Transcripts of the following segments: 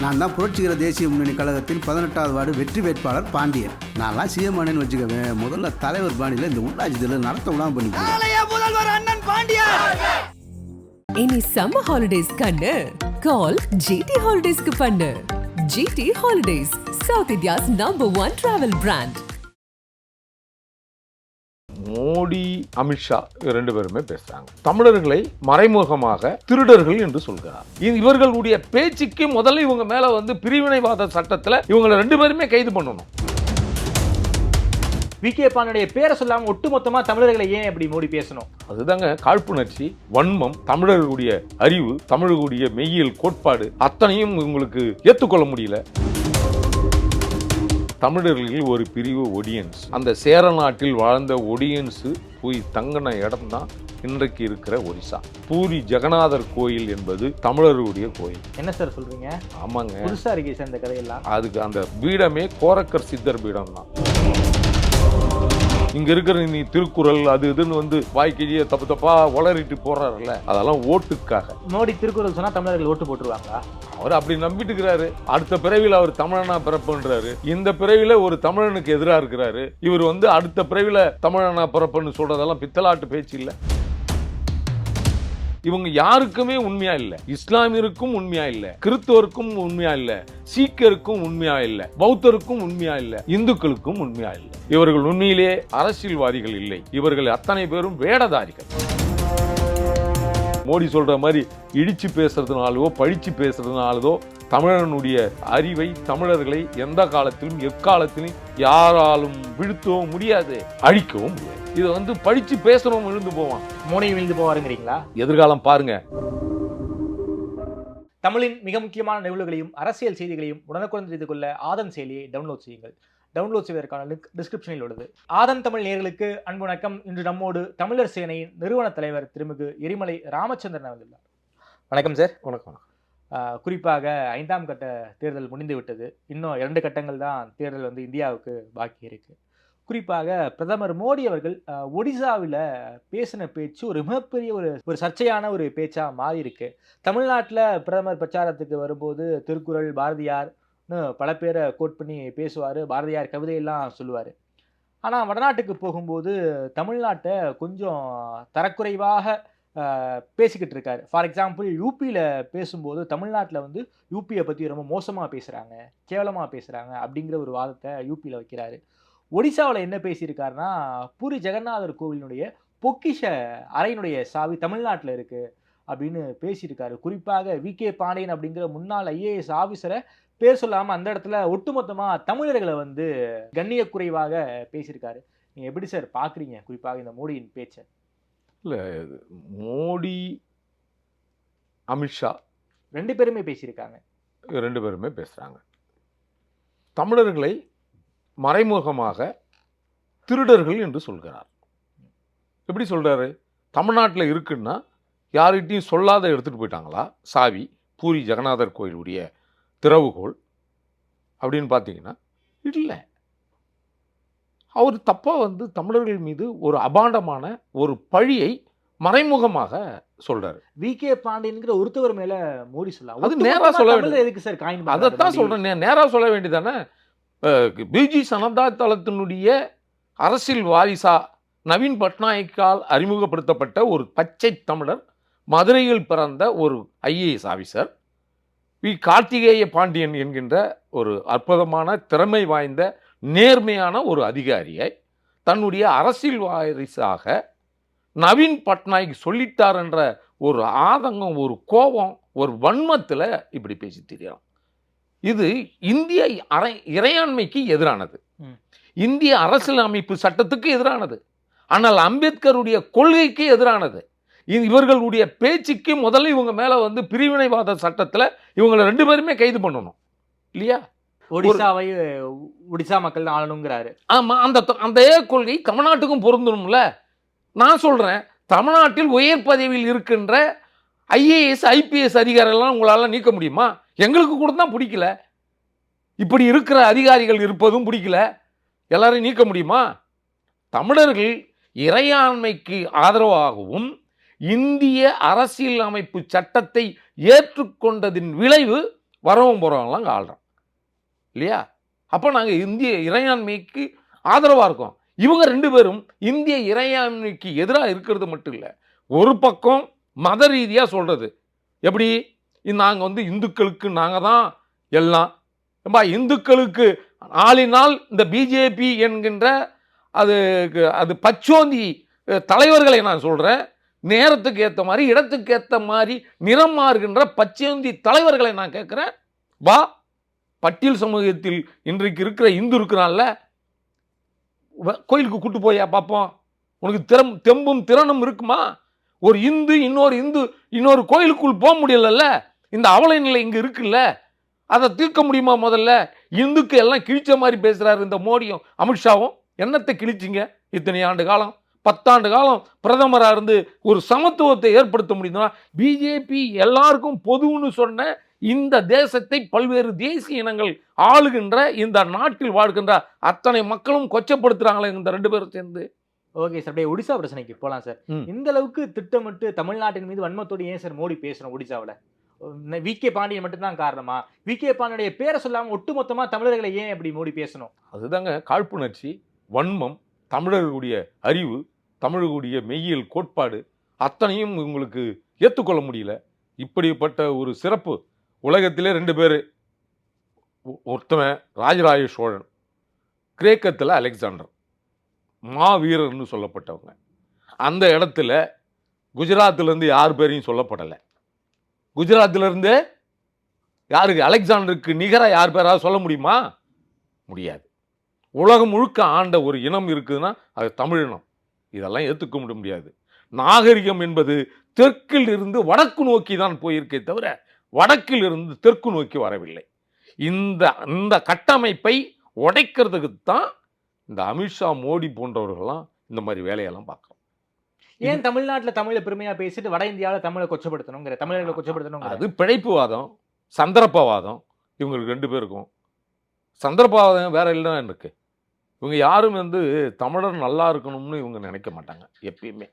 நான் தான் புரட்சிகர தேசிய முன்னணி கழகத்தின் பதினெட்டாவது வார்டு வெற்றி வேட்பாளர் பாண்டியன். நான்லாம் சிஎம் ஆனேன்னு வச்சுக்கவேன் முதல்ல தலைவர் பாணியில் இந்த உள்ளாட்சி தேர்தல் நடத்த விடாம பண்ணிக்கிறேன் அண்ணன் இனி சம்மர் ஹாலிடேஸ் கண்ணு. கால் ஜிடி ஹாலிடேஸ்க்கு பண்ணு. GT holidays south India's number one travel brand Modi Amit Shah ரெண்டு பேருமே பேசுறாங்க. தமிழர்களை மறைமுகமாக திருடர்கள் என்று சொல்கிறார். இவர்களுடைய பேச்சுக்கு முதல்ல இவங்க மேல வந்து பிரிவினைவாத சட்டத்துல இவங்களை ரெண்டு பேருமே கைது பண்ணணும். வி. கே. பானுடைய பேரை சொல்லாம ஒட்டுமொத்தமா தமிழர்களை ஏன் அப்படி மோடி பேசணும்? அதுதாங்க காழ்ப்புணர்ச்சி வன்மம் தமிழர்களுடைய அறிவு தமிழர்களுடைய மெய்யியல் கோட்பாடு அத்தனையும் உங்களுக்கு ஏற்றுக்கொள்ள முடியல. தமிழர்களில் ஒரு பிரிவு ஒடியன்ஸ் அந்த சேர நாட்டில் வாழ்ந்த ஒடியன்ஸ் போய் தங்கின இடம் தான் இன்றைக்கு இருக்கிற ஒரிசா. பூரி ஜெகநாதர் கோயில் என்பது தமிழர்களுடைய கோயில். என்ன சார் சொல்றீங்க? ஆமாங்க. புதுசா இருக்கே சார் இந்த கதையெல்லாம். அதுக்கு அந்த பீடமே கோரக்கர் சித்தர் பீடம் தான் இங்க இருக்கிற நீ திருக்குறள் அது இதுன்னு வந்து வாய்க்கிழிய தப்பு தப்பா உளறிட்டு போறாருல்ல. அதெல்லாம் ஓட்டுக்காக. மோடி திருக்குறள் சொன்னா தமிழர்கள் ஓட்டு போட்டுருவாங்களா? அவர் அப்படி நம்பிட்டு இருக்கிறாரு. அடுத்த பிறவில அவர் தமிழனா பிறப்புன்றாரு. இந்த பிறவில ஒரு தமிழனுக்கு எதிரா இருக்கிறாரு. இவர் வந்து அடுத்த பிறவில தமிழனா பிறப்புன்னு சொல்றதெல்லாம் பித்தலாட்டு பேச்சு இல்ல. இவங்க யாருக்குமே உண்மையா இல்ல. இஸ்லாமியருக்கும் உண்மையா இல்ல. கிறிஸ்தவருக்கும் உண்மையா இல்ல. சீக்கியருக்கும் உண்மையா இல்ல. பௌத்தருக்கும் உண்மையா இல்ல. இந்துக்களுக்கும் உண்மையா இல்ல. இவர்கள் உண்மையிலே அரசியல்வாதிகள் இல்லை. இவர்கள் அத்தனை பேரும் வேடதாரிகள். மோடி சொல்ற மாதிரி இடிச்சு பேசுறதுனாலோ பழிச்சு பேசுறதுனாலதோ தமிழனுடைய அறிவை தமிழர்களை எந்த காலத்திலும் எக்காலத்திலும் யாராலும் வீழ்த்தவும் முடியாது அழிக்கவும் முடியாது. இதை வந்து படிச்சு பேசுறவங்க விழுந்து போவான். மோடி விழுந்து போவாருங்கிறீங்களா? எதிர்காலம் பாருங்க. தமிழின் மிக முக்கியமான நிகழ்வுகளையும் அரசியல் செய்திகளையும் உடனுக்குடன் தெரிந்து கொள்ள ஆதன் செயலியை டவுன்லோட் செய்யுங்கள். டவுன்லோட் செய்வதற்கான லிங்க் டிஸ்கிரிப்ஷனில் உள்ளது. ஆதன் தமிழ் நேயர்களுக்கு அன்பு வணக்கம். இன்று நம்மோடு தமிழர் சேனையின் நிறுவன தலைவர் திருமிகு எரிமலை ராமச்சந்திரன் வந்துள்ளார் வணக்கம் சார். வணக்கம். ஆஹ் குறிப்பாக ஐந்தாம் கட்ட தேர்தல் முடிந்து விட்டது. இன்னும் இரண்டு கட்டங்கள் தான் தேர்தல் வந்து இந்தியாவுக்கு பாக்கி இருக்குது குறிப்பாக பிரதமர் மோடி அவர்கள் ஒடிசாவில் பேசின பேச்சு ஒரு மிகப்பெரிய ஒரு ஒரு சர்ச்சையான ஒரு பேச்சாக மாறி இருக்கு தமிழ்நாட்டில் பிரதமர் பிரச்சாரத்துக்கு வரும்போது திருக்குறள் பாரதியார்னு பல பேரை கோட் பண்ணி பேசுவார். பாரதியார் கவிதையெல்லாம் சொல்லுவார். ஆனால் வடநாட்டுக்கு போகும்போது தமிழ்நாட்டை கொஞ்சம் தரக்குறைவாக பேசிக்கிட்டு இருக்காரு. ஃபார் எக்ஸாம்பிள் யூபியில் பேசும்போது தமிழ்நாட்டில் வந்து யூபியை பற்றி ரொம்ப மோசமாக பேசுகிறாங்க கேவலமாக பேசுகிறாங்க அப்படிங்கிற ஒரு வாதத்தை யூபியில் வைக்கிறாரு. ஒடிசாவில் என்ன பேசியிருக்காருன்னா பூரி ஜெகநாதர் கோவிலினுடைய பொக்கிஷ அறையினுடைய சாவி தமிழ்நாட்டில் இருக்குது அப்படின்னு பேசியிருக்காரு. குறிப்பாக வி. கே. பாண்டியன் அப்படிங்கிற முன்னாள் ஐஏஎஸ் ஆஃபீஸரை பேர் சொல்லாமல் அந்த இடத்துல ஒட்டுமொத்தமாக தமிழர்களை வந்து கண்ணியக்குறைவாக பேசியிருக்காரு. நீங்கள் எப்படி சார் பார்க்குறீங்க குறிப்பாக இந்த மோடியின் பேச்சை. மோடி அமித்ஷா ரெண்டு பேருமே பேசியிருக்காங்க. ரெண்டு பேருமே பேசுறாங்க. தமிழர்களை மறைமுகமாக திருடர்கள் என்று சொல்கிறார். எப்படி சொல்றாரு? தமிழ்நாட்டில் இருக்குன்னா யார்கிட்டையும் சொல்லாத எடுத்துட்டு போயிட்டாங்களா? சாவி பூரி ஜெகநாதர் கோயிலுடைய திறவுகோல் அப்படின்னு பார்த்தீங்கன்னா இல்லை. அவர் தப்பாக வந்து தமிழர்கள் மீது ஒரு அபாண்டமான ஒரு பழியை மறைமுகமாக சொல்றாரு. வி கே பாண்டியன்கிற ஒருத்தவர் மேல மோடி சொல்லலாம் அது நேரா சொல்ல தமிழ்ல எதுக்கு சார் காயின் அதைத்தான் சொல்றேன். நேராக சொல்ல வேண்டியதானே பிஜி சனதா தளத்தினுடைய அரசியல் வாரிசா நவீன் பட்நாயக்கால் அறிமுகப்படுத்தப்பட்ட ஒரு பச்சை தமிழர் மதுரையில் பிறந்த ஒரு IAS officer V Karthikeya Pandian என்கின்ற ஒரு அற்புதமான திறமை வாய்ந்த நேர்மையான ஒரு அதிகாரியை தன்னுடைய அரசியல் வாரிசாக நவீன் பட்நாயக் சொல்லிட்டார் என்ற ஒரு ஆதங்கம் ஒரு கோபம் ஒரு வன்மத்தில் இப்படி பேசி தெரியலாம் இது இந்திய அரை இறையாண்மைக்கு எதிரானது. இந்திய அரசியலமைப்பு சட்டத்துக்கு எதிரானது. ஆனால் அம்பேத்கருடைய கொள்கைக்கு எதிரானது. இவர்களுடைய பேச்சுக்கு முதல்ல இவங்க மேல வந்து பிரிவினைவாத சட்டத்துல இவங்களை ரெண்டு பேருமே கைது பண்ணணும். இல்லையா? ஒடிசாவை ஒடிசா மக்கள் ஆளணுங்கிறாரு. ஆமா அந்த அந்த கொள்கை தமிழ்நாட்டுக்கும் பொருந்தணும்ல நான் சொல்றேன் தமிழ்நாட்டில் உயர் பதவியில் இருக்கின்ற ஐஏஎஸ் ஐபிஎஸ் அதிகாரிகள்லாம் உங்களால நீக்க முடியுமா? எங்களுக்கு கூட தான் பிடிக்கல. இப்படி இருக்கிற அதிகாரிகள் இருப்பதும் பிடிக்கல. எல்லாரையும் நீக்க முடியுமா? தமிழர்கள் இறையாண்மைக்கு ஆதரவாகவும் இந்திய அரசியல் அமைப்பு சட்டத்தை ஏற்றுக்கொண்டதின் விளைவு வரவும் போகிறவங்களாம் ஆள்றான் இல்லையா? அப்போ நாங்கள் இந்திய இறையாண்மைக்கு ஆதரவாக இருக்கோம். இவங்க ரெண்டு பேரும் இந்திய இறையாண்மைக்கு எதிராக இருக்கிறது மட்டும் இல்லை ஒரு பக்கம் மத ரீதியாக சொல்கிறது எப்படி? நாங்கள் வந்து இந்துக்களுக்கு நாங்கள் தான் எல்லாம். ரொம்ப இந்துக்களுக்கு நாளினால் இந்த பிஜேபி என்கின்ற அது அது பச்சோந்தி தலைவர்களை நான் சொல்கிறேன் நேரத்துக்கு ஏற்ற மாதிரி இடத்துக்கு ஏற்ற மாதிரி நிறம் மாறுகின்ற பச்சோந்தி தலைவர்களை நான் கேட்குறேன். வா பட்டியல் சமூகத்தில் இன்றைக்கு இருக்கிற இந்து இருக்கிறான்ல வ- கோயிலுக்கு கூட்டு போயா பார்ப்போம். உனக்கு திறம் தெம்பும் திறனும் இருக்குமா? ஒரு இந்து இன்னொரு இந்து இன்னொரு கோயிலுக்குள் போக முடியலல்ல? இந்த அவல நிலை இங்கே இருக்குல்ல? அதை தீர்க்க முடியுமா முதல்ல? இந்துக்கு எல்லாம் கிழிச்ச மாதிரி பேசுகிறாரு இந்த மோடியும் அமித்ஷாவும். என்னத்தை கிழிச்சிங்க? இத்தனை ஆண்டு காலம் பத்தாண்டு காலம் பிரதமராக இருந்து ஒரு சமத்துவத்தை ஏற்படுத்த முடியுதுன்னா பிஜேபி எல்லாருக்கும் பொதுன்னு சொன்ன இந்த தேசத்தை பல்வேறு தேசிய இனங்கள் ஆளுகின்ற இந்த நாட்டில் வாழ்கின்ற அத்தனை மக்களும் கொச்சப்படுத்துறாங்களே இந்த ரெண்டு பேரும் சேர்ந்து. ஓகே சார் அப்படியே ஒடிசா பிரச்சனைக்கு போகலாம் சார். இந்த அளவுக்கு திட்டமிட்டு தமிழ்நாட்டின் மீது வன்மத்தோடு ஏன் சார் மோடி பேசணும் ஒடிசாவில்? வி கே பாண்டியன் மட்டும்தான் காரணமா? வி கே பாண்டியனுடைய பேரை சொல்லாம ஒட்டுமொத்தமா தமிழர்களை ஏன் இப்படி மோடி பேசணும்? அதுதாங்க காழ்ப்புணர்ச்சி வன்மம் தமிழர்களுடைய அறிவு தமிழர்களுடைய மெய்யியல் கோட்பாடு அத்தனையும் உங்களுக்கு ஏற்றுக்கொள்ள முடியல. இப்படிப்பட்ட ஒரு சிறப்பு உலகத்திலே ரெண்டு பேர். ஒருத்தவன் ராஜராஜ சோழன் கிரேக்கத்தில் அலெக்சாண்டர் மாவீரர்னு சொல்லப்பட்டவங்க. அந்த இடத்துல குஜராத்திலேருந்து யார் பேரையும் சொல்லப்படலை. குஜராத்திலேருந்து யாருக்கு அலெக்சாண்டருக்கு நிகராக யார் பேராவது சொல்ல முடியுமா? முடியாது. உலகம் முழுக்க ஆண்ட ஒரு இனம் இருக்குதுன்னா அது தமிழினம் இதெல்லாம் ஏற்றுக்க முடிய முடியாது. நாகரிகம் என்பது தெற்கில் இருந்து வடக்கு நோக்கி தான் போயிருக்கே தவிர வடக்கில் இருந்து தெற்கு நோக்கி வரவில்லை. இந்த இந்த கட்டமைப்பை உடைக்கிறதுக்கு தான் இந்த அமித்ஷா மோடி போன்றவர்கள்லாம் இந்த மாதிரி வேலையெல்லாம் பார்க்குறோம் ஏன் தமிழ்நாட்டுல தமிழை பெருமையா பேசிட்டு வட இந்தியாவில் தமிழை கொச்சப்படுத்தணுங்கிற தமிழர்களை கொச்சப்படுத்தணுங்கிற? அது பிழைப்புவாதம் சந்தர்ப்பவாதம். இவங்களுக்கு ரெண்டு பேருக்கும். சந்தர்ப்பவாதம் வேற இல்லை இருக்கு. இவங்க யாரும் வந்து தமிழர் நல்லா இருக்கணும்னு இவங்க நினைக்க மாட்டாங்க எப்பயுமே.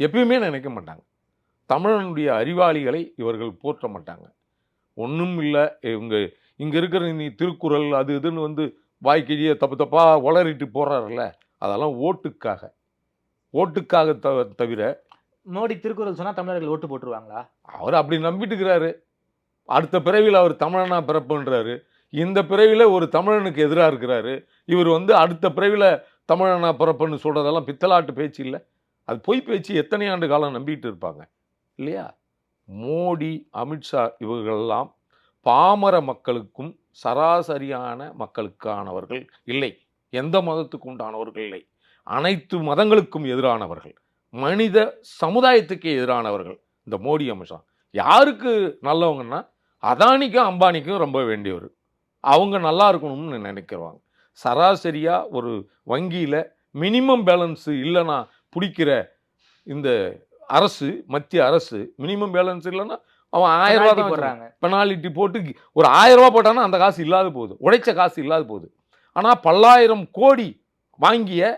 எப்பயுமே நினைக்க மாட்டாங்க. தமிழனுடைய அறிவாளிகளை இவர்கள் போற்ற மாட்டாங்க. ஒன்றும் இல்லை இவங்க இங்கே இருக்கிற நீ திருக்குறள் அது இதுன்னு வந்து வாய்க்கிழியே தப்பு தப்பாக உளறிட்டு போகிறாருல்ல அதெல்லாம் ஓட்டுக்காக. ஓட்டுக்காக தவ தவிர மோடி திருக்குறள் சொன்னா தமிழர்கள் ஓட்டு போட்டுருவாங்களா? அவர் அப்படி நம்பிட்டு இருக்கிறாரு அடுத்த பிறவியில் அவர் தமிழனா பிறப்புன்றாரு. இந்த பிறவியில் ஒரு தமிழனுக்கு எதிராக இருக்கிறாரு. இவர் வந்து அடுத்த பிறவியில் தமிழனா பிறப்புன்னு சொல்கிறதெல்லாம் பித்தலாட்டு பேச்சு இல்லை. அது பொய் பேச்சு எத்தனை ஆண்டு காலம் நம்பிட்டு இருப்பாங்க. இல்லையா? மோடி அமித்ஷா இவர்களெல்லாம் பாமர மக்களுக்கும் சராசரியான மக்களுக்கானவர்கள் இல்லை. எந்த மதத்துக்கு உண்டானவர்கள் இல்லை. அனைத்து மதங்களுக்கும் எதிரானவர்கள். மனித சமுதாயத்துக்கே எதிரானவர்கள் இந்த மோடி அமித்ஷா யாருக்கு நல்லவங்கன்னா அதானிக்கும் அம்பானிக்கும் ரொம்ப வேண்டியவர். அவங்க நல்லா இருக்கணும்னு நினைக்கிறவாங்க. சராசரியாக ஒரு வங்கியில் மினிமம் பேலன்ஸு இல்லைன்னா பிடிக்கிற இந்த அரசு மத்திய அரசு மினிமம் பேலன்ஸ் இல்லைன்னா அவன் ஆயிரம் ரூபா தான் போடுறாங்க. பெனாலிட்டி போட்டு ஒரு ஆயிரம் ரூபா போட்டானா அந்த காசு இல்லாத போகுது. உழைச்ச காசு இல்லாத போகுது. ஆனால் பல்லாயிரம் கோடி வாங்கிய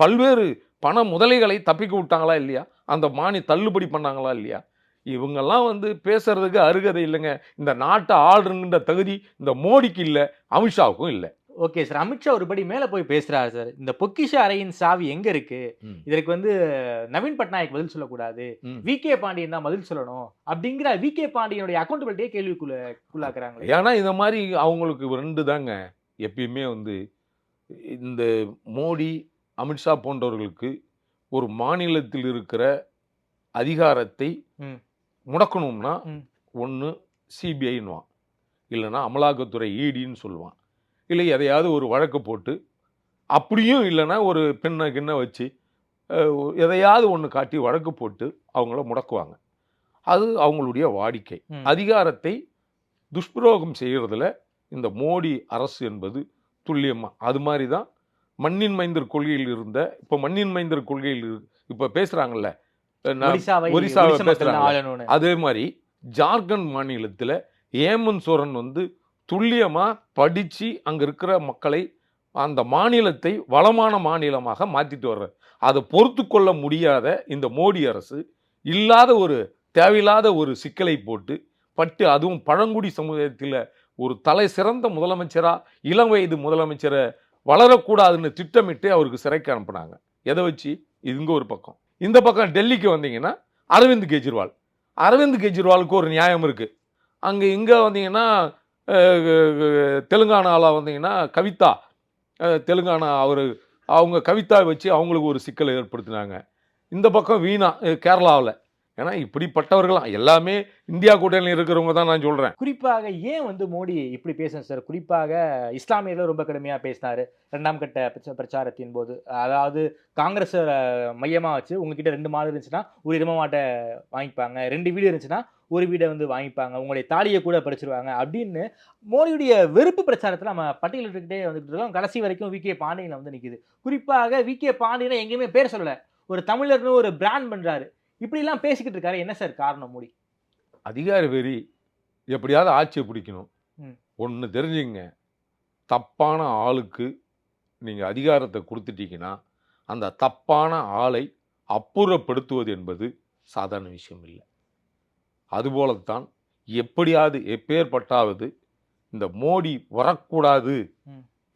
பல்வேறு பண முதலைகளை தப்பிக்க விட்டாங்களா இல்லையா? அந்த மானி தள்ளுபடி பண்ணாங்களா இல்லையா? இவங்கெல்லாம் வந்து பேசுறதுக்கு அருகதை இல்லைங்க. இந்த நாட்டை ஆளுன்ற தகுதி இந்த மோடிக்கு இல்லை அமித்ஷாவுக்கும் இல்லை. Okay sir. அமித்ஷா ஒருபடி மேல போய் பேசுறாரு சார். இந்த பொக்கிஷ அறையின் சாவி எங்க இருக்கு. இதற்கு வந்து நவீன் பட்நாயக் பதில் சொல்லக்கூடாது. வி கே பாண்டியன் தான் பதில் சொல்லணும். அப்படிங்கிற வி கே பாண்டியனுடைய அக்கௌண்டபிலிட்டியே கேள்விக்குள்ள உள்ளாக்குறாங்களே. ஏன்னா இந்த மாதிரி அவங்களுக்கு ரெண்டு தாங்க. எப்பயுமே வந்து இந்த மோடி அமித்ஷா போன்றவர்களுக்கு ஒரு மாநிலத்தில் இருக்கிற அதிகாரத்தை. முடக்கணும்னா. ஒன்று சிபிஐன்னுவான் இல்லைன்னா அமலாக்கத்துறை ஈடின்னு சொல்லுவான். இல்லை எதையாவது ஒரு வழக்கு போட்டு அப்படியும் இல்லைன்னா ஒரு பெண்ணை கிண்ண வச்சு எதையாவது ஒன்று காட்டி வழக்கு போட்டு அவங்கள முடக்குவாங்க அது அவங்களுடைய வாடிக்கை. அதிகாரத்தை துஷ்பிரயோகம் செய்கிறதுல இந்த மோடி அரசு என்பது துல்லியமாக அது மாதிரி தான் மண்ணின் மைந்தர் கொள்கையில் இருந்த இப்போ மண்ணின் மைந்தர் கொள்கையில் இப்போ பேசுகிறாங்கல்ல ஒரிசாவை. ஆளணும்னு அதே மாதிரி ஜார்க்கண்ட் மாநிலத்தில் ஏமன் சோரன் வந்து துல்லியமாக படித்து அங்கே இருக்கிற மக்களை அந்த மாநிலத்தை வளமான மாநிலமாக மாற்றிட்டு வர்றார். அதை பொறுத்து கொள்ள முடியாத இந்த மோடி அரசு இல்லாத ஒரு தேவையில்லாத ஒரு சிக்கலை போட்டு பட்டு அதுவும் பழங்குடி சமுதாயத்தில் ஒரு தலை சிறந்த முதலமைச்சராக இளம் வயது முதலமைச்சரை வளரக்கூடாதுன்னு திட்டமிட்டு அவருக்கு சிறைக்கு அனுப்புனாங்க. எதை வச்சு? இதுங்க ஒரு பக்கம். இந்த பக்கம் டெல்லிக்கு வந்தீங்கன்னா அரவிந்த் கெஜ்ரிவால். அரவிந்த் கெஜ்ரிவாலுக்கு ஒரு நியாயம் இருக்குது அங்கே இங்கே வந்தீங்கன்னா தெலுங்கானாவில் வந்தீங்கன்னா கவிதா. தெலுங்கானா அவர் அவங்க கவிதா வச்சு அவங்களுக்கு ஒரு சிக்கலை ஏற்படுத்தினாங்க. இந்த பக்கம் வீணா கேரளாவில். ஏன்னா இப்படிப்பட்டவர்களாம் எல்லாமே இந்தியா கூட்டணியில் இருக்கிறவங்க தான் நான் சொல்கிறேன் குறிப்பாக ஏன் வந்து மோடி இப்படி பேசணும் சார்? குறிப்பாக இஸ்லாமியர்கள் ரொம்ப கடுமையாக பேசினார். ரெண்டாம் கட்ட பிரச்ச- பிரச்சாரத்தின் போது. அதாவது காங்கிரஸ் மையமாக வச்சு உங்ககிட்ட ரெண்டு மாடு இருந்துச்சுன்னா ஒரு இடம மாட்டை வாங்கிப்பாங்க. ரெண்டு வீடு இருந்துச்சுன்னா ஒரு வீடை வந்து வாங்கிப்பாங்க. உங்களுடைய தாலியை கூட பறிச்சிருவாங்க. அப்படின்னு மோடியுடைய வெறுப்பு பிரச்சாரத்தில் நம்ம பட்டியலிட்டுக்கிட்டே வந்துட்டு இருக்கோம். கடைசி வரைக்கும் வி கே பாண்டியனில் வந்து நிற்கிது குறிப்பாக வி கே பாண்டியனை எங்கேயுமே பேர் சொல்லலை. ஒரு தமிழர்னு ஒரு பிராண்ட் பண்ணுறாரு இப்படிலாம் பேசிக்கிட்டு இருக்காரு. என்ன சார் காரணம் மோடி? அதிகார வெறி எப்படியாவது ஆட்சியை பிடிக்கணும். ஒன்று தெரிஞ்சுங்க தப்பான ஆளுக்கு நீங்கள் அதிகாரத்தை கொடுத்துட்டீங்கன்னா அந்த தப்பான ஆளை அப்புறப்படுத்துவது என்பது சாதாரண விஷயம் இல்லை. அதுபோலத்தான் எப்படியாவது எப்பேற்பட்டாவது இந்த மோடி வரக்கூடாது.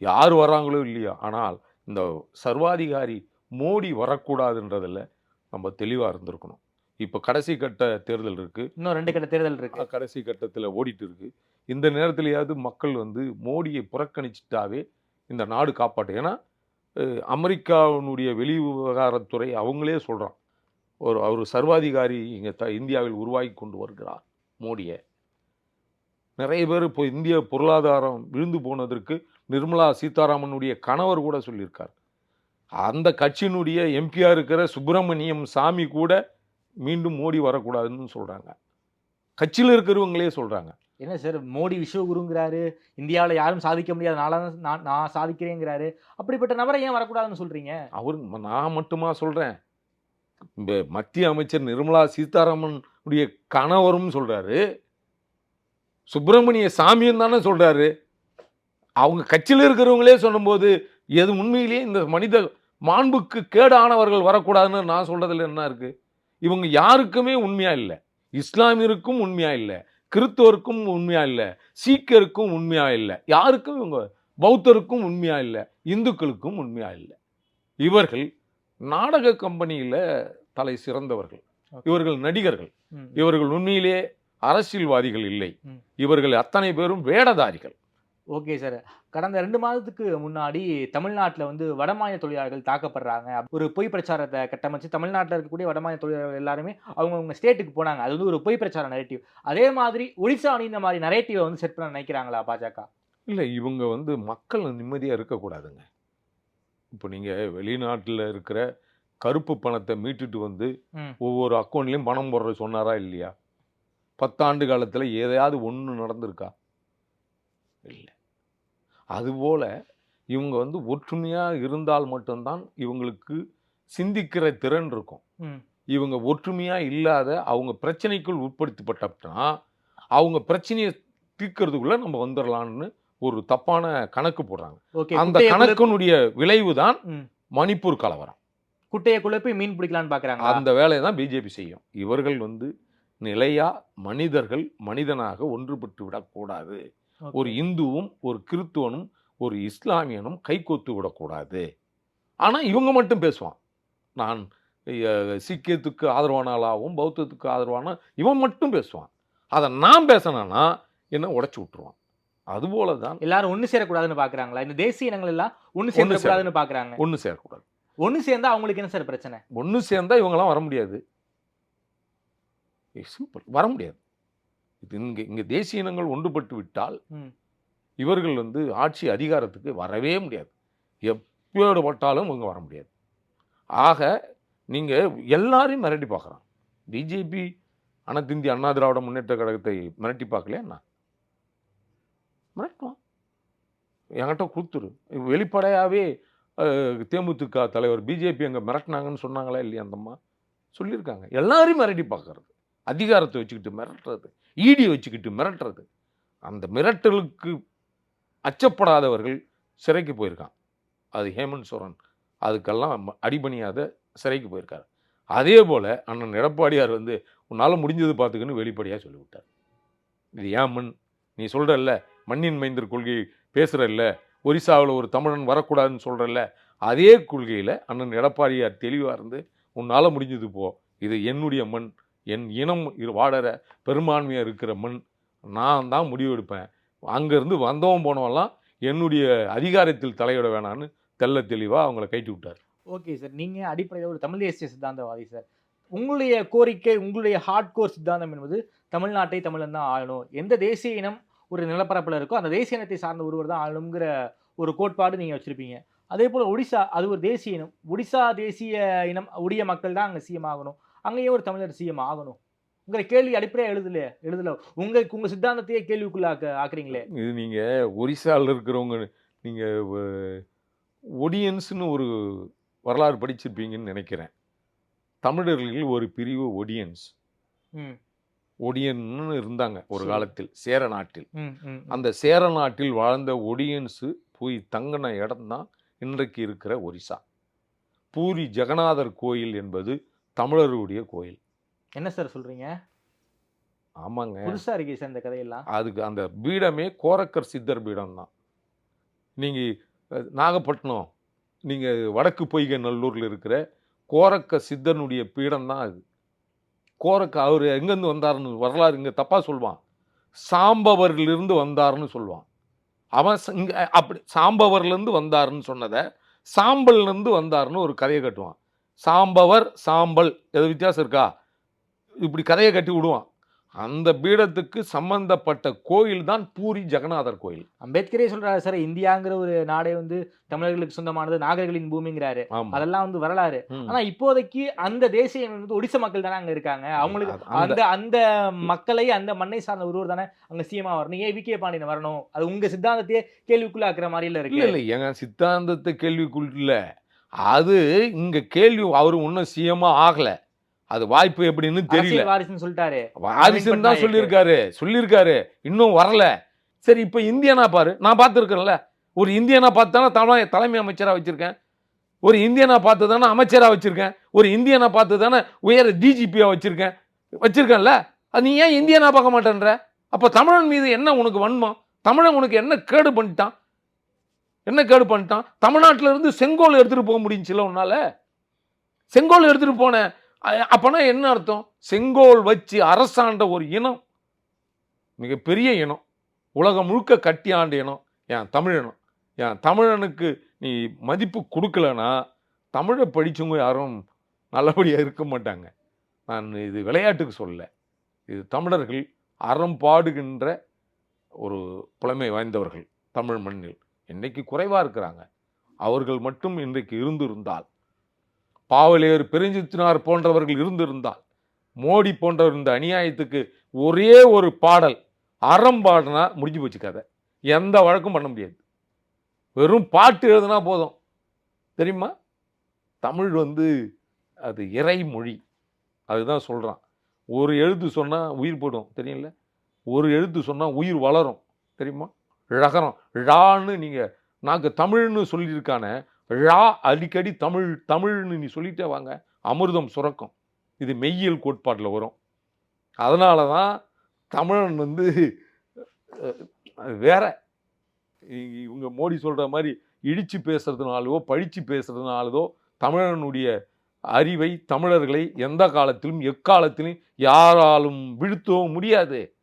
யார் வராங்களோ இல்லையோ ஆனால் இந்த சர்வாதிகாரி மோடி வரக்கூடாதுன்றதில் நம்ம தெளிவாக இருந்திருக்கணும். இப்போ கடைசி கட்ட தேர்தல் இருக்குது இன்னும் ரெண்டு கட்ட தேர்தல் இருக்கு. கடைசி கட்டத்தில் ஓடிட்டு இருக்கு. இந்த நேரத்திலேயாவது மக்கள் வந்து மோடியை புறக்கணிச்சிட்டாவே இந்த நாடு காப்பாட்டும். ஏன்னா அமெரிக்காவினுடைய வெளிவிவகாரத்துறை அவங்களே சொல்கிறான் ஒரு அவர் சர்வாதிகாரி இங்கே த இந்தியாவில் உருவாகி கொண்டு வருகிறார் மோடியை. நிறைய பேர் இப்போ இந்திய பொருளாதாரம் விழுந்து போனதற்கு நிர்மலா சீதாராமனுடைய கணவர் கூட சொல்லியிருக்கார். அந்த கட்சியினுடைய எம்பியா இருக்கிற சுப்பிரமணியம் சாமி கூட மீண்டும் மோடி வரக்கூடாதுன்னு சொல்கிறாங்க கட்சியில் இருக்கிறவங்களே சொல்கிறாங்க என்ன சார் மோடி விஸ்வகுருங்கிறாரு இந்தியாவில் யாரும் சாதிக்க முடியாது நான்லாம் நான் நான் சாதிக்கிறேங்கிறாரு. அப்படிப்பட்ட நபரை ஏன் வரக்கூடாதுன்னு சொல்றீங்க? அவர் நான் மட்டுமா சொல்கிறேன் மத்திய அமைச்சர் நிர்மலா சீதாராமன் உடைய கணவரும் சொல்கிறாரு சுப்பிரமணிய சாமியும் தானே சொல்கிறாரு அவங்க கட்சியில் இருக்கிறவங்களே சொல்லும்போது எது உண்மையிலேயே இந்த மனித மாண்புக்கு கேடானவர்கள் வரக்கூடாதுன்னு நான் சொல்கிறதுல என்ன இருக்குது இவங்க யாருக்குமே உண்மையாக இல்லை. இஸ்லாமியருக்கும் உண்மையாக இல்லை. கிறிஸ்தவருக்கும் உண்மையாக இல்லை. சீக்கியருக்கும் உண்மையாக இல்லை. யாருக்கும் இவங்க பௌத்தருக்கும் உண்மையாக இல்லை. இந்துக்களுக்கும் உண்மையாக இல்லை. இவர்கள் நாடக கம்பெனியில் தலை சிறந்தவர்கள். இவர்கள் நடிகர்கள். இவர்கள் உண்மையிலே அரசியல்வாதிகள் இல்லை. இவர்கள் அத்தனை பேரும் வேடதாரிகள். Okay sir. கடந்த ரெண்டு மாதத்துக்கு முன்னாடி தமிழ்நாட்டில் வந்து வடமாநில தொழிலாளர்கள் தாக்கப்படுறாங்க. ஒரு பொய் பிரச்சாரத்தை கட்டமைச்சு தமிழ்நாட்டில் இருக்கக்கூடிய வடமாநில தொழிலாளர்கள் எல்லாருமே அவங்கவுங்க ஸ்டேட்டுக்கு போனாங்க. அது வந்து ஒரு பொய் பிரச்சார நரேட்டிவ் அதே மாதிரி ஒடிசா அணி இந்த மாதிரி நரேட்டிவை வந்து செட் பண்ண நினைக்கிறாங்களா பாஜக? இல்லை இவங்க வந்து மக்கள் நிம்மதியாக இருக்கக்கூடாதுங்க. இப்போ நீங்கள் வெளிநாட்டில் இருக்கிற கருப்பு பணத்தை மீட்டுட்டு வந்து. ஒவ்வொரு அக்கௌண்ட்லேயும் பணம் போடுற சொன்னாரா இல்லையா? பத்தாண்டு காலத்தில் எதையாவது ஒன்று நடந்திருக்கா? இல்லை. அதுபோல் இவங்க வந்து ஒற்றுமையாக இருந்தால் மட்டும்தான் இவங்களுக்கு சிந்திக்கிற திறன் இருக்கும். இவங்க ஒற்றுமையாக இல்லாத அவங்க பிரச்சனைக்குள் உட்படுத்தப்பட்டா அவங்க பிரச்சனையை தீர்க்கறதுக்குள்ள நம்ம வந்துடலான்னு ஒரு தப்பான கணக்கு போடுறாங்க. அந்த கணக்கினுடைய விளைவு தான். மணிப்பூர் கலவரம். குட்டையை குழப்பி மீன் பிடிக்கலான்னு பாக்குறாங்க அந்த வேலையை தான் பிஜேபி செய்யும். இவர்கள் வந்து நிலையா மனிதர்கள் மனிதனாக ஒன்றுபட்டு விடக்கூடாது. ஒரு இந்துவும் ஒரு கிறித்துவனும் ஒரு இஸ்லாமியனும் கைகோத்து விடக்கூடாது. ஆனால் இவங்க மட்டும் பேசுவான். நான் சீக்கியத்துக்கு ஆதரவானாலாகவும் பௌத்தத்துக்கு ஆதரவான இவன் மட்டும் பேசுவான். அதை நான் பேசினேன்னா என்ன உடைச்சி விட்டுருவான். அதுபோல தான் எல்லாரும் ஒண்ணு சேரக்கூடாதுன்னு பாக்குறாங்களா? இந்த தேசிய இனங்கள் எல்லாம் ஒண்ணு சேரக்கூடாதுன்னு பாக்குறாங்க. ஒன்று சேரக்கூடாது. ஒண்ணு சேர்ந்தா அவங்களுக்கு என்ன சார் பிரச்சனை? ஒன்று சேர்ந்தா இவங்கெல்லாம் வர முடியாது. சிம்பிள் வர முடியாது. இது இங்கே இங்கே தேசிய இனங்கள் ஒன்றுபட்டு விட்டால். இவர்கள் வந்து ஆட்சி அதிகாரத்துக்கு வரவே முடியாது. எப்போடு பட்டாலும் இவங்க வர முடியாது. ஆக நீங்கள் எல்லாரையும் மிரட்டி பார்க்குறான். பிஜேபி அனைத்து இந்திய அண்ணா திராவிட முன்னேற்ற கழகத்தை மிரட்டி பார்க்கலையா மிரட்டுவான். என்கிட்ட கொடுத்துரு. வெளிப்படையாகவே தேமுதிக தலைவர் பிஜேபி அங்கே மிரட்டினாங்கன்னு சொன்னாங்களா இல்லையா அந்தம்மா சொல்லியிருக்காங்க. எல்லாரையும் மிரட்டி பார்க்கறது. அதிகாரத்தை வச்சுக்கிட்டு மிரட்டுறது. ஈடி வச்சுக்கிட்டு மிரட்டுறது. அந்த மிரட்டலுக்கு அச்சப்படாதவர்கள் சிறைக்கு போயிருக்கான். அது ஹேமந்த் சோரன். அதுக்கெல்லாம் ம- அடிபணியாத சிறைக்கு போயிருக்காரு. அதே போல் அண்ணன் எடப்பாடியார் வந்து உன்னால் முடிஞ்சது பார்த்துக்கன்னு வெளிப்படையாக சொல்லிவிட்டார். இது ஏன் மண்? நீ சொல்கிறல்ல மண்ணின் மைந்தர் கொள்கை பேசுகிறல்ல ஒரிசாவில் ஒரு தமிழன் வரக்கூடாதுன்னு சொல்கிறல்ல அதே கொள்கையில் அண்ணன் எடப்பாடியார் தெளிவாக இருந்து உன்னால் முடிஞ்சது போ. இது என்னுடைய மண். என் இனம் இரு- பெரும்பான்மையாக இருக்கிற மண் நான் தான் முடிவெடுப்பேன் அங்கேருந்து வந்தவன் போனவெல்லாம் என்னுடைய அதிகாரத்தில் தலையிட வேணான்னு தெல்ல தெளிவாக அவங்கள கைட்டு விட்டார். Okay sir. நீங்கள் அடிப்படையில் ஒரு தமிழ் தேசிய சித்தாந்தவாதி சார். உங்களுடைய கோரிக்கை உங்களுடைய ஹார்ட் கோர் சித்தாந்தம் என்பது தமிழ்நாட்டை தமிழன் தான் ஆளணும். எந்த தேசிய இனம் ஒரு நிலப்பரப்பில் இருக்கோ அந்த தேசிய இனத்தை சார்ந்த ஒருவர் தான் ஆளணுங்கிற ஒரு கோட்பாடு நீங்கள் வச்சுருப்பீங்க. அதே போல் ஒடிசா அது ஒரு தேசிய இனம். ஒடிசா தேசிய இனம் ஒடிய மக்கள் தான் அங்கே சிஎம் ஆகணும். அங்கேயே ஒரு தமிழர் சிஎம் ஆகணும். உங்களை கேள்வி அடிப்படையாக எழுதல எழுதல. உங்க உங்க சித்தாந்தத்தையே கேள்விக்குள்ளாக்க ஆக்குறீங்களே. இது நீங்கள் ஒரிசாவில் இருக்கிறவங்க நீங்கள் ஒடியன்ஸ்னு ஒரு வரலாறு படிச்சிருப்பீங்கன்னு நினைக்கிறேன். தமிழர்களில் ஒரு பிரிவு ஒடியன்ஸ். ஒடியன்னு இருந்தாங்க ஒரு. காலத்தில் சேர நாட்டில். அந்த சேர நாட்டில் வாழ்ந்த ஒடியன்ஸு போய் தங்கின இடம்தான் இன்றைக்கு இருக்கிற ஒரிசா. பூரி ஜெகநாதர் கோயில் என்பது தமிழருடைய கோயில். என்ன சார் சொல்றீங்க? ஆமாங்க. புதுசா இருக்கே சார் இந்த கதையெல்லாம். அதுக்கு அந்த பீடமே கோரக்கர் சித்தர் பீடம் தான். நீங்கள் நாகப்பட்டினம் நீங்கள் வடக்கு பொய்கை நல்லூரில் இருக்கிற கோரக்க சித்தனுடைய பீடம் தான் அது. கோரக்க அவர் எங்கேருந்து வந்தாருன்னு வரலாறு இங்கே தப்பாக சொல்லுவான் சாம்பவரிலிருந்து வந்தாருன்னு சொல்லுவான் அவன் இங்க அப்படி சாம்பவர்லேருந்து வந்தாருன்னு சொன்னதை சாம்பல்லேருந்து வந்தாருன்னு ஒரு கதையை கட்டுவான். சாம்பவர் சாம்பல். எது வித்தியாசம் இருக்கா? இப்படி கதையை கட்டி விடுவான். அந்த பீடத்துக்கு சம்பந்தப்பட்ட கோயில் தான் பூரி ஜெகநாதர் கோயில். அம்பேத்கரே சொல்றாரு சார் இந்தியாங்கிற ஒரு நாடே வந்து தமிழர்களுக்கு சொந்தமானது நாகர்களின் பூமிங்கிறாரு. அதெல்லாம் வந்து வரலாறு. ஆனா இப்போதைக்கு அந்த தேசிய வந்து ஒடிசா மக்கள் தானே அங்க இருக்காங்க. அவங்களுக்கு அந்த- அந்த மக்களை அந்த மண்ணை சார்ந்த ஒருவர் தானே அங்க சீமா வரணும். ஏன் வி கே பாண்டியன் வரணும்? அது உங்க சித்தாந்தத்தையே கேள்விக்குள்ள ஆக்குற மாதிரி இல்ல இல்ல இருக்கு இல்ல. எங்க சித்தாந்தத்தை கேள்விக்குள் இல்ல. அது இங்க கேள்வி அவரு இன்னும் சிஎம்மா ஆகல. அது வாய்ப்பு எப்படின்னு தெரியல. வாரிசுன்னு சொல்லிட்டாரு. வாரிசுன்னு தான். சொல்லியிருக்காரு சொல்லியிருக்காரு. இன்னும் வரல. சரி இப்ப இந்தியனா பாரு. நான் பார்த்துருக்கேன்ல. ஒரு இந்தியனா பார்த்து தானே தலை தலைமை அமைச்சரா வச்சிருக்கேன். ஒரு இந்தியனா பார்த்து தானே அமைச்சரா வச்சிருக்கேன். ஒரு இந்தியனா பார்த்து தானே உயர் டிஜிபியா வச்சிருக்கேன். வச்சிருக்கேன்ல. அது நீ ஏன் இந்தியனா பார்க்க மாட்டேன்ற? அப்ப தமிழன் மீது என்ன உனக்கு வன்மம்? தமிழன் உனக்கு என்ன கேடு பண்ணிட்டான்? என்ன கேடு பண்ணிட்டான்? தமிழ்நாட்டில் இருந்து செங்கோல் எடுத்துகிட்டு போக முடிஞ்சுல உன்னால்? செங்கோல் எடுத்துகிட்டு போனேன் அப்போனா என்ன அர்த்தம்? செங்கோல் வச்சு அரசாண்ட ஒரு இனம். மிகப்பெரிய இனம். உலகம் முழுக்க கட்டி ஆண்ட இனம். என் தமிழினம் என் தமிழனுக்கு நீ மதிப்பு கொடுக்கலனா தமிழை படிச்சவங்க யாரும் நல்லபடியாக இருக்க மாட்டாங்க. நான் இது விளையாட்டுக்கு சொல்ல இது தமிழர்கள் அறம் பாடுகின்ற ஒரு புலமை வாய்ந்தவர்கள் தமிழ் மண்ணில். இன்றைக்கு குறைவாக இருக்கிறாங்க. அவர்கள் மட்டும் இன்றைக்கு இருந்திருந்தால் பாவலேர் பெருஞ்சித்தினார் போன்றவர்கள் இருந்திருந்தால் மோடி போன்றவர் இந்த அநியாயத்துக்கு ஒரே ஒரு பாடல் அறம் பாடினா முடிஞ்சு போச்சு கதை. எந்த வழக்கும் பண்ண முடியாது. வெறும் பாட்டு எழுதுனா போதும். தெரியுமா? தமிழ் வந்து அது இறைமொழி அதுதான் சொல்கிறான் ஒரு எழுத்து சொன்னால் உயிர் போடும் தெரியல ஒரு எழுத்து சொன்னால் உயிர் வளரும். தெரியுமா? ழகரம் ழான்னு நீங்கள் நாக்கு தமிழ்னு சொல்லியிருக்கானே ழா அடிக்கடி தமிழ் தமிழ்னு நீ சொல்லிட்டே வாங்க. அமிர்தம் சுரக்கும். இது மெய்யியல் கோட்பாட்டில் வரும். அதனால தான் தமிழன் வந்து வேற. இ- இவங்க மோடி சொல்கிற மாதிரி இடித்து பேசுறதுனாலோ படித்து பேசுறதுனாலதோ தமிழனுடைய அறிவை தமிழர்களை எந்த காலத்திலும் எக்காலத்திலும் யாராலும் வீழ்த்தவும் முடியாது.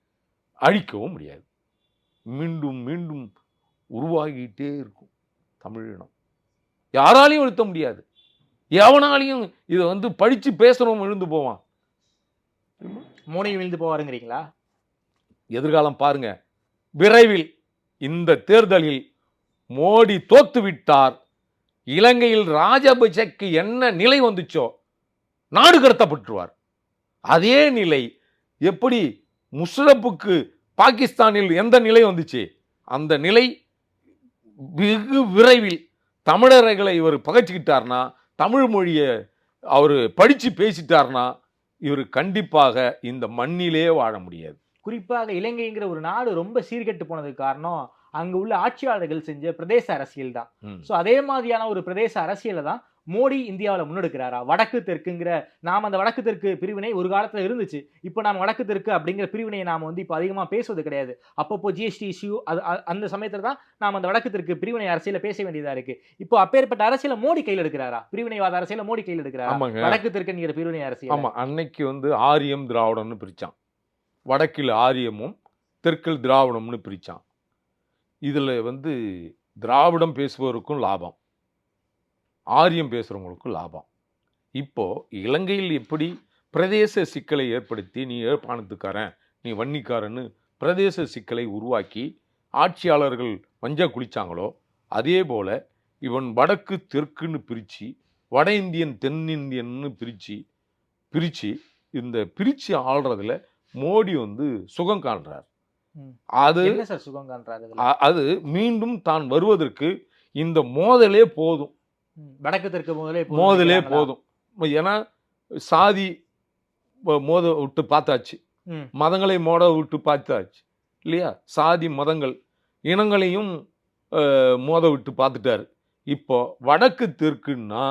அழிக்கவும் முடியாது. மீண்டும் மீண்டும் உருவாகிட்டே இருக்கும் தமிழினம் யாராலையும் வீழ்த்த முடியாது. எவனாலையும் இதை வந்து படித்து பேசுகிறவன் விழுந்து போவான். மோனி விழுந்து போவாருங்கிறீங்களா? எதிர்காலம் பாருங்க. விரைவில் இந்த தேர்தலில் மோடி தோத்து விட்டார். இலங்கையில் ராஜபக்சேக்கு என்ன நிலை வந்துச்சோ நாடு கடத்தப்பட்டுருவார். அதே நிலை எப்படி முஷரப்புக்கு பாகிஸ்தானில் எந்த நிலை வந்துச்சு? அந்த நிலை வெகு விரைவில் தமிழர்களை இவர் பகைச்சிக்கிட்டார்னா தமிழ் மொழியை அவர் படித்து பேசிட்டார்னா இவர் கண்டிப்பாக இந்த மண்ணிலே வாழ முடியாது. குறிப்பாக இலங்கைங்கிற ஒரு நாடு ரொம்ப சீர்கெட்டு போனதுக்கு காரணம் அங்க உள்ள ஆட்சியாளர்கள் செஞ்ச பிரதேச அரசியல் தான். ஸோ அதே மாதிரியான ஒரு பிரதேச அரசியலை தான் மோடி இந்தியாவில் முன்னெடுக்கிறாரா? வடக்கு தெற்குங்கிற நாம் அந்த வடக்கு தெற்கு பிரிவினை ஒரு காலத்தில் இருந்துச்சு. இப்போ நாம் வடக்கு தெற்கு அப்படிங்கிற பிரிவினையை நாம் வந்து இப்போ அதிகமாக பேசுவது கிடையாது. அப்பப்போ ஜிஎஸ்டி இஷ்யூ அது அந்த சமயத்தில் தான் நாம் அந்த வடக்கு தெற்கு பிரிவினை அரசியல பேச வேண்டியதா இருக்கு. இப்போ அப்பேற்பட்ட அரசியல மோடி கையில் எடுக்கிறாரா? பிரிவினைவாத அரசியல மோடி கையில் எடுக்கிறாரா? வடக்கு தெற்குங்கிற பிரிவினை அரசியல். ஆமா அன்னைக்கு வந்து ஆரியம் திராவிடம்னு பிரிச்சான். வடக்கில் ஆரியமும் தெற்கில் திராவிடம்னு பிரிச்சான். இதுல வந்து திராவிடம் பேசுபவருக்கும் லாபம். ஆரியம் பேசுறவங்களுக்கும் லாபம் இப்போ இலங்கையில் எப்படி பிரதேச சிக்கலை ஏற்படுத்தி நீ ஏற்பானத்துக்காரன் நீ வன்னிக்காரன்னு பிரதேச சிக்கலை உருவாக்கி ஆட்சியாளர்கள் மஞ்ச குளிச்சாங்களோ அதே போல இவன் வடக்கு தெற்குன்னு பிரித்து வட இந்தியன் தென்னிந்தியன்னு பிரித்து பிரித்து இந்த பிரித்து ஆள்றதுல மோடி வந்து சுகம் காண்றார். அது சார் சுகம் காண்றாரு அது மீண்டும் தான் வருவதற்கு இந்த மோதலே போதும். வடக்கு தெற்கு முதலே மோதலே? போதும் ஏன்னா சாதி மோத விட்டு பார்த்தாச்சு. மதங்களை மோத விட்டு பார்த்தாச்சு இல்லையா சாதி மதங்கள் இனங்களையும் மோத விட்டு பார்த்துட்டாரு இப்போ வடக்கு தெற்குன்னா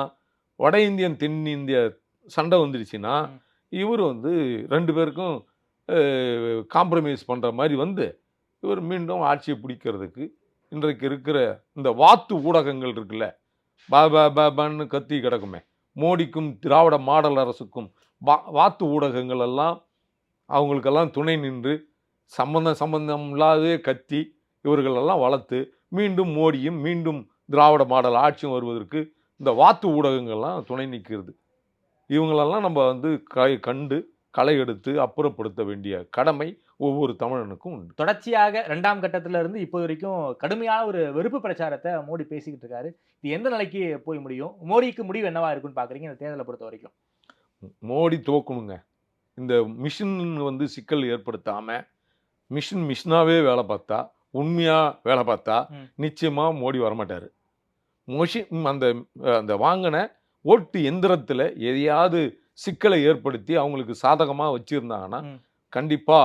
வட இந்தியன் தென்னிந்திய சண்டை வந்துடுச்சுன்னா. இவர் வந்து ரெண்டு பேருக்கும் காம்ப்ரமைஸ் பண்ணுற மாதிரி வந்து இவர் மீண்டும் ஆட்சியை பிடிக்கிறதுக்கு இன்றைக்கு இருக்கிற இந்த வாத்து ஊடகங்கள் இருக்குல்ல பா பா பான்னு கத்தி கிடக்குமே. மோடிக்கும் திராவிட மாடல் அரசுக்கும் வா வாத்து ஊடகங்கள் எல்லாம் அவங்களுக்கெல்லாம் துணை நின்று சம்பந்தம் சம்பந்தம் இல்லாதே கத்தி இவர்களெல்லாம் வளர்த்து மீண்டும் மோடியும் மீண்டும் திராவிட மாடல் ஆட்சியும் வருவதற்கு இந்த வாத்து ஊடகங்கள்லாம் துணை நிற்கிறது. இவங்களெல்லாம் நம்ம வந்து க கண்டு களை எடுத்து அப்புறப்படுத்த வேண்டிய கடமை ஒவ்வொரு தமிழனுக்கும் உண்டு. தொடர்ச்சியாக ரெண்டாம் கட்டத்திலிருந்து இப்போ வரைக்கும் கடுமையான ஒரு வெறுப்பு பிரச்சாரத்தை மோடி பேசிக்கிட்டு இருக்காரு. இது எந்த நிலைக்கு போய் முடியும்? மோடிக்கு முடிவு என்னவா இருக்குன்னு பாக்குறீங்க? இந்த தேர்தலை பொறுத்த வரைக்கும். மோடி தோக்கணுங்க. இந்த மிஷின் வந்து சிக்கல் ஏற்படுத்தாம மிஷின் மிஷினாவே வேலை பார்த்தா உண்மையா வேலை பார்த்தா ம். நிச்சயமா மோடி வரமாட்டாரு. மொஷின் அந்த அந்த வாங்கின ஓட்டு எந்திரத்துல எதையாவது சிக்கலை ஏற்படுத்தி அவங்களுக்கு சாதகமா வச்சிருந்தாங்கன்னா ம். கண்டிப்பா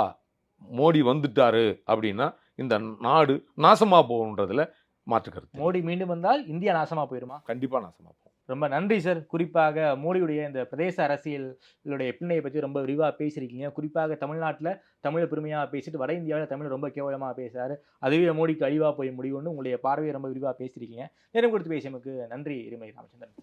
மோடி வந்துட்டாரு அப்படின்னா இந்த நாடு நாசமா போகுன்றதுல மாற்றுக்கருத்து மோடி மீண்டும் வந்தால் இந்தியா நாசமா போயிருமா? கண்டிப்பா நாசமா போகும். ரொம்ப நன்றி சார். குறிப்பாக மோடியுடைய இந்த பிரதேச அரசியலுடைய பின்னையை பற்றி ரொம்ப விரிவாக பேசியிருக்கீங்க. குறிப்பாக தமிழ்நாட்டில் தமிழை பெருமையாக பேசிட்டு வட இந்தியாவில் தமிழ் ரொம்ப கேவலமாக பேசுறாரு. அதுவே மோடிக்கு அழிவாக போய் முடியும்னு உங்களுடைய பார்வையை ரொம்ப விரிவாக பேசியிருக்கீங்க. நேரம் கொடுத்து பேசியமைக்கு நன்றி இருமை ராமச்சந்திரன்.